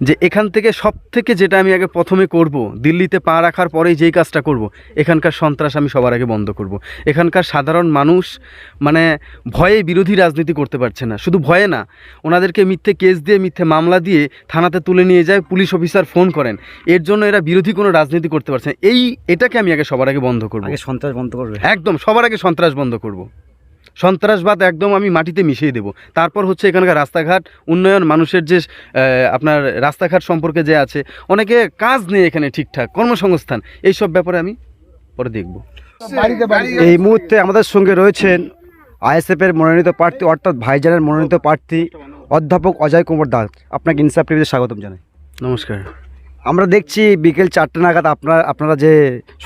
যে এখান থেকে সব থেকে যেটা আমি আগে প্রথমে করব দিল্লিতে পা রাখার পরেই যেই কাজটা করব এখানকার সন্ত্রাস আমি সবার আগে বন্ধ করব। এখানকার সাধারণ মানুষ মানে ভয়ে বিরোধী রাজনীতি করতে পারছে না। শুধু ভয়ে না ওনাদেরকে মিথ্যে কেস দিয়ে মিথ্যে মামলা দিয়ে থানাতে তুলে নিয়ে যায় পুলিশ অফিসার ফোন করেন। এর জন্য এরা বিরোধী কোনো রাজনীতি করতে পারছে না। এই এটাকে আমি আগে সবার আগে বন্ধ করব। আগে সন্ত্রাস বন্ধ করব? একদম সবার আগে সন্ত্রাস বন্ধ করব। সন্ত্রাসবাদ একদম আমি মাটিতে মিশিয়ে দেব। তারপর হচ্ছে এখানকার রাস্তাঘাট উন্নয়ন মানুষের যে আপনার রাস্তাঘাট সম্পর্কে যে আছে অনেকে কাজ নেই এখানে ঠিকঠাক কর্মসংস্থান এইসব ব্যাপারে আমি পরে দেখব। এই মুহূর্তে আমাদের সঙ্গে রয়েছেন আইএসএফের মনোনীত প্রার্থী অর্থাৎ ভাইজানের মনোনীত প্রার্থী অধ্যাপক অজয় কুমার দাস। আপনাকে ইনসাফ টিভিতে স্বাগতম জানাই। নমস্কার। আমরা দেখছি বিকেল চারটে নাগাদ আপনার আপনারা যে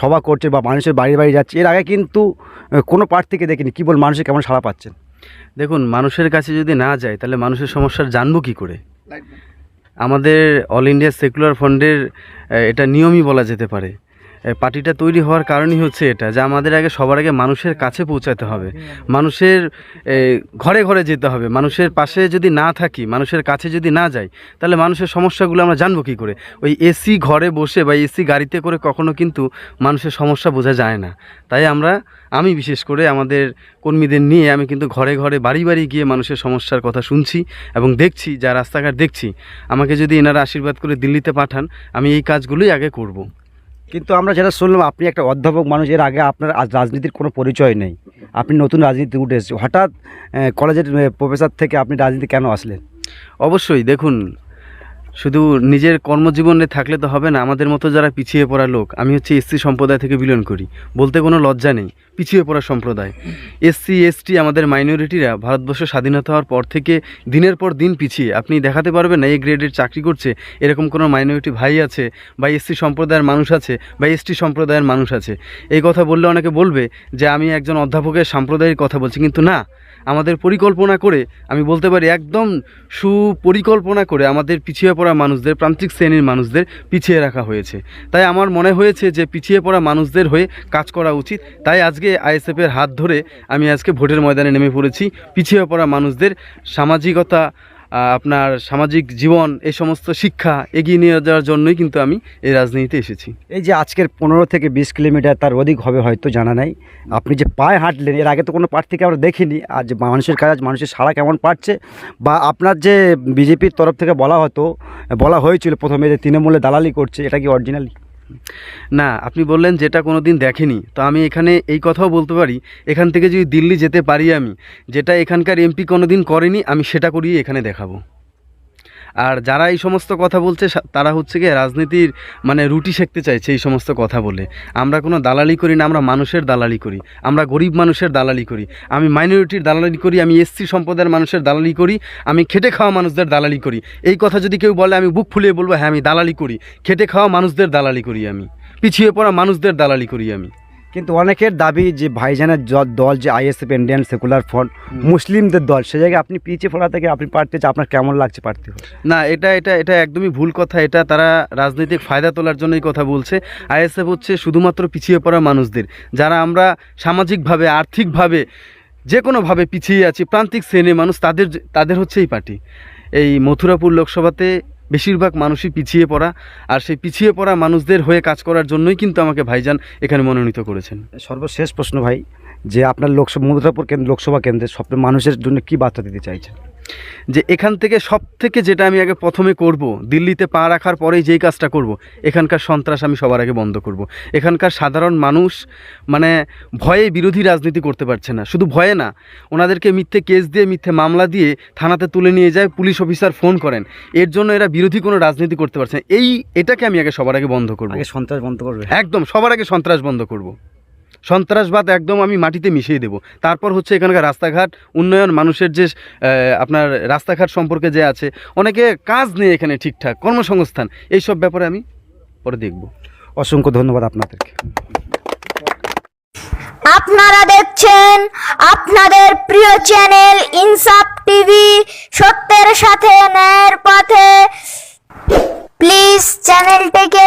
সভা করছেন বা মানুষের বাড়ি বাড়ি যাচ্ছে এর আগে কিন্তু কোনো প্রার্থীকে দেখিনি। কী বল মানুষের কেমন সাড়া পাচ্ছেন? দেখুন মানুষের কাছে যদি না যায় তাহলে মানুষের সমস্যার জানব কী করে? আমাদের অল ইন্ডিয়া সেকুলার ফান্ডের এটা নিয়মই বলা যেতে পারে। পার্টিটা তৈরি হওয়ার কারণই হচ্ছে এটা, যে আমাদের আগে সবার আগে মানুষের কাছে পৌঁছাতে হবে। মানুষের ঘরে ঘরে যেতে হবে। মানুষের পাশে যদি না থাকি, মানুষের কাছে যদি না যাই, তাহলে মানুষের সমস্যাগুলো আমরা জানব কী করে? ওই এসি ঘরে বসে বা এসি গাড়িতে করে কখনো কিন্তু মানুষের সমস্যা বোঝা যায় না। তাই আমরা, আমি বিশেষ করে আমাদের কর্মীদের নিয়ে আমি কিন্তু ঘরে ঘরে বাড়ি বাড়ি গিয়ে মানুষের সমস্যার কথা শুনছি এবং দেখছি, যা রাস্তাঘাট দেখছি, আমাকে যদি এনারা আশীর্বাদ করে দিল্লিতে পাঠান, আমি এই কাজগুলোই আগে করব। কিন্তু আমরা যেটা শুনলাম, আপনি একটা অধ্যাপক মানুষ, এর আগে আপনার আজ রাজনীতির কোনো পরিচয় নেই। আপনি নতুন রাজনীতি উঠে এসেছে হঠাৎ কলেজের প্রফেসর থেকে আপনি রাজনীতি কেন আসলেন? অবশ্যই, দেখুন শুধু নিজের কর্মজীবনে থাকলে তো হবে না, আমাদের মতো যারা পিছিয়ে পড়া লোক, আমি হচ্ছে এসসি সম্প্রদায় থেকে বিলন করি। বলতে কোনো লজ্জা নেই, পিছিয়ে পড়া সম্প্রদায়। এসসি, এসটি আমাদের মাইনরিটিরা ভারতবর্ষ স্বাধীনতা হওয়ার পর থেকে দিনের পর দিন পিছিয়ে। আপনি দেখাতে পারবেন না এই গ্রেডের চাকরি করছে, এরকম কোনো মাইনরিটি ভাই আছে বা এসসি সম্প্রদায়ের মানুষ আছে বা এসটি সম্প্রদায়ের মানুষ আছে। এই কথা বললে অনেকে বলবে যে, আমি একজন অধ্যাপকের সাম্প্রদায়িক কথা বলছি, কিন্তু না। আমাদের পরিকল্পনা করে, আমি বলতে পারি একদম সুপরিকল্পনা করে আমাদের পিছিয়ে পড়া মানুষদের, প্রান্তিক শ্রেণির মানুষদের পিছিয়ে রাখা হয়েছে। তাই আমার মনে হয়েছে যে পিছিয়ে পড়া মানুষদের হয়ে কাজ করা উচিত। তাই আজকে আইএসএফের হাত ধরে আমি আজকে ভোটের ময়দানে নেমে পড়েছি। পিছিয়ে পড়া মানুষদের সামাজিকতা আপনার সামাজিক জীবন, এই সমস্ত শিক্ষা এগিয়ে নিয়ে যাওয়ার জন্যই কিন্তু আমি এই রাজনীতিতে এসেছি। এই যে আজকের পনেরো থেকে বিশ কিলোমিটার তার অধিক হবে হয়তো জানা নাই। আপনি যে পায়ে হাঁটলেন, এর আগে তো কোনো প্রার্থীকে আমরা দেখিনি। আর যে মানুষের কাজ মানুষের সাড়া কেমন পাচ্ছে? বা আপনার যে বিজেপির তরফ থেকে বলা হতো, বলা হয়েছিল প্রথমে যে তৃণমূলে দালালি করছে, এটা কি অরিজিনালি না, আপনি বললেন যেটা কোনো দিন দেখেনি। তো আমি এখানে এই কথাও বলতে পারি, এখান থেকে যদি দিল্লি যেতে পারি আমি, যেটা এখানকার এমপি কোনো দিন করেনি, আমি সেটা করিয়ে এখানে দেখাবো। আর যারা এই সমস্ত কথা বলছে তারা হচ্ছে গিয়ে রাজনীতির মানে রুটি শেখতে চাইছে এই সমস্ত কথা বলে। আমরা কোনো দালালি করি না, আমরা মানুষের দালালি করি। আমরা গরিব মানুষের দালালি করি। আমি মাইনরিটির দালালি করি, আমি এসসি সম্প্রদায়ের মানুষের দালালি করি, আমি খেটে খাওয়া মানুষদের দালালি করি। এই কথা যদি কেউ বলে, আমি বুক ফুলিয়ে বলব হ্যাঁ আমি দালালি করি। খেটে খাওয়া মানুষদের দালালি করি আমি। পিছিয়ে পড়া মানুষদের দালালি করি আমি। কিন্তু অনেকের দাবি যে ভাইজানের দল যে আইএসএফ ইন্ডিয়ান সেকুলার ফ্রন্ট মুসলিমদের দল সে জায়গায় আপনি পিছিয়ে পড়া থেকে আপনি হচ্ছে, আপনার কেমন লাগছে প্রার্থী না এটা এটা এটা একদমই ভুল কথা। এটা তারা রাজনৈতিক ফায়দা তোলার জন্যই কথা বলছে। আইএসএফ হচ্ছে শুধুমাত্র পিছিয়ে পড়া মানুষদের যারা আমরা সামাজিকভাবে আর্থিকভাবে যে কোনোভাবে পিছিয়ে আছি প্রান্তিক শ্রেণির মানুষ তাদের তাদের হচ্ছে এই পার্টি। এই মথুরাপুর লোকসভাতে বেশিরভাগ মানুষই পিছিয়ে পড়া, আর সেই পিছিয়ে পড়া মানুষদের হয়ে কাজ করার জন্যই কিন্তু আমাকে ভাইজান এখানে মনোনীত করেছেন। সর্বশেষ প্রশ্ন ভাই, যে আপনার লোকসভা মুদ্রাপুর কেন্দ্র, লোকসভা কেন্দ্রে সব মানুষের জন্য কি বার্তা দিতে চাইছেন? যে এখান থেকে সব থেকে যেটা আমি আগে প্রথমে করব দিল্লিতে পা রাখার পরেই যেই কাজটা করব এখানকার সন্ত্রাস আমি সবার আগে বন্ধ করব। এখানকার সাধারণ মানুষ মানে ভয়ে বিরোধী রাজনীতি করতে পারছে না। শুধু ভয়ে না ওনাদেরকে মিথ্যে কেস দিয়ে মিথ্যে মামলা দিয়ে থানাতে তুলে নিয়ে যায় পুলিশ অফিসার ফোন করেন। এর জন্য এরা বিরোধী কোনো রাজনীতি করতে পারছে না। এই এটাকে আমি আগে সবার আগে বন্ধ করব। আগে সন্ত্রাস বন্ধ করব। একদম সবার আগে সন্ত্রাস বন্ধ করব। সন্ত্রাসবাদ একদম আমি মাটিতে মিশিয়ে দেব। তারপর হচ্ছে এখানকার রাস্তাঘাট, উন্নয়ন, মানুষের যে আপনার রাস্তাঘাট সম্পর্কে যে আছে, অনেকে কাজ নেই এখানে ঠিকঠাক, কর্মসংস্থান, এইসব ব্যাপারে আমি পরে দেখব। অসংখ্য ধন্যবাদ আপনাদেরকে। আপনারা দেখছেন আপনাদের প্রিয় চ্যানেল ইনসাফ টিভি, সত্যের সাথে ন্যায়ের পথে। প্লিজ চ্যানেলটিকে